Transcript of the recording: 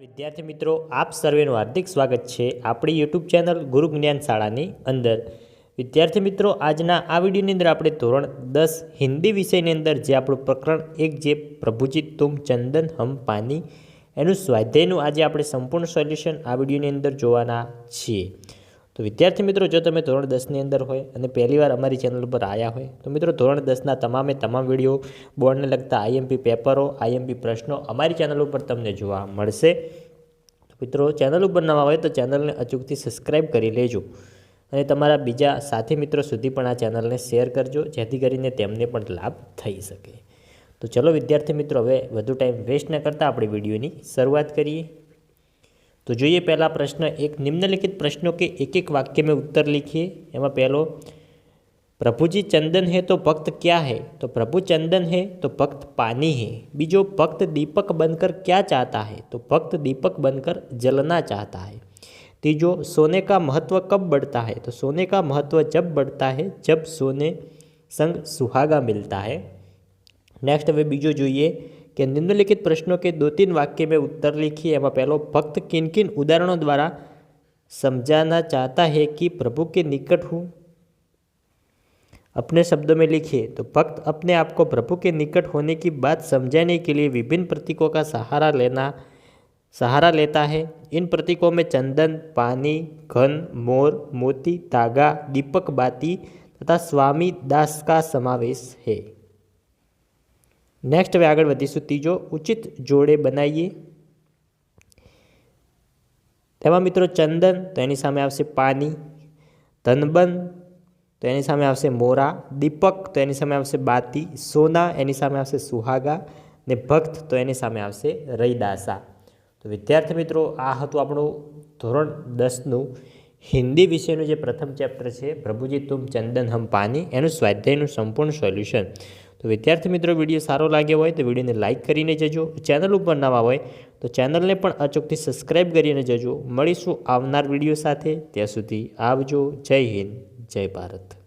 વિદ્યાર્થી મિત્રો, આપ સર્વેનું હાર્દિક સ્વાગત છે આપણી યુટ્યુબ ચેનલ ગુરુ જ્ઞાન શાળાની અંદર. વિદ્યાર્થી મિત્રો, આજના આ વિડીયોની અંદર આપણે ધોરણ દસ હિન્દી વિષયની અંદર જે આપણું પ્રકરણ એક જે પ્રભુજી તુમ ચંદન હમ પાની, એનું સ્વાધ્યાયનું આજે આપણે સંપૂર્ણ સોલ્યુશન આ વિડીયોની અંદર જોવાના છીએ. તો વિદ્યાર્થી મિત્રો, જો તમે ધોરણ દસની અંદર હોય અને પહેલીવાર અમારી ચેનલ ઉપર આવ્યા હોય, તો મિત્રો ધોરણ દસના તમામે તમામ વીડિયો બોર્ડને લગતા આઈએમપી પેપરો, આઈએમપી પ્રશ્નો અમારી ચેનલ ઉપર તમને જોવા મળશે. મિત્રો, ચેનલ ઉપર નવા હોય તો ચેનલને અચૂકથી સબસ્ક્રાઈબ કરી લેજો અને તમારા બીજા સાથી મિત્રો સુધી પણ આ ચેનલને શેર કરજો, જેથી કરીને તેમને પણ લાભ થઈ શકે. તો ચલો વિદ્યાર્થી મિત્રો, હવે વધુ ટાઈમ વેસ્ટ ન કરતાં આપણે વિડીયોની શરૂઆત કરીએ. તો જોઈએ પહેલા પ્રશ્ન એક નિમ્નલિખિત પ્રશ્નો के एक एक वाक्य में उत्तर लिखिए એમાં પહેલો પ્રભુજી ચંદન है तो भक्त क्या है तो प्रभु चंदन है तो भक्त पानी है बीजो भक्त दीपक बनकर क्या चाहता है तो भक्त दीपक बनकर जलना चाहता है तीजो सोने का महत्व कब बढ़ता है तो सोने का महत्व जब बढ़ता है जब सोने संग सुहागा मिलता है नेक्स्ट હવે બીજો જોઈએ કે નિમ્નલિખિત प्रश्नों के दो तीन वाक्य में उत्तर लिखिए એમાં પહેલો भक्त किन किन उदाहरणों द्वारा समझाना चाहता है कि प्रभु के निकट हूँ अपने शब्दों में लिखिए तो भक्त अपने आप को प्रभु के निकट होने की बात समझाने के लिए विभिन्न प्रतीकों का सहारा लेना सहारा लेता है इन प्रतीकों में चंदन पानी घन मोर मोती धागा दीपक बाती तथा स्वामी दास का समावेश है નેક્સ્ટ હવે આગળ વધીશું. ત્રીજો, ઉચિત જોડે બનાવીએ તેમાં મિત્રો ચંદન, તો એની સામે આવશે પાની. ધનબન, તો એની સામે આવશે મોરા. દીપક, તો એની સામે આવશે બાતી. સોના, એની સામે આવશે સુહાગા. ને ભક્ત, તો એની સામે આવશે રૈદાસા. તો વિદ્યાર્થી મિત્રો, આ હતું આપણું ધોરણ દસનું. હિન્દી વિષયનું જે પ્રથમ ચેપ્ટર છે, પ્રભુજી તુમ ચંદન હમ પાની, એનું સ્વાધ્યાયનું સંપૂર્ણ સોલ્યુશન તો વિદ્યાર્થી મિત્રો, વીડિયો સારો લાગ્યો હોય તો વિડીયોને લાઇક કરીને જજો. ચેનલ ઉપર નવા હોય તો ચેનલને પણ અચૂકથી સબસ્ક્રાઈબ કરીને જજો. મળીશું આવનાર વીડિયો સાથે. ત્યાં સુધી આવજો. જય હિન્દ. જય ભારત.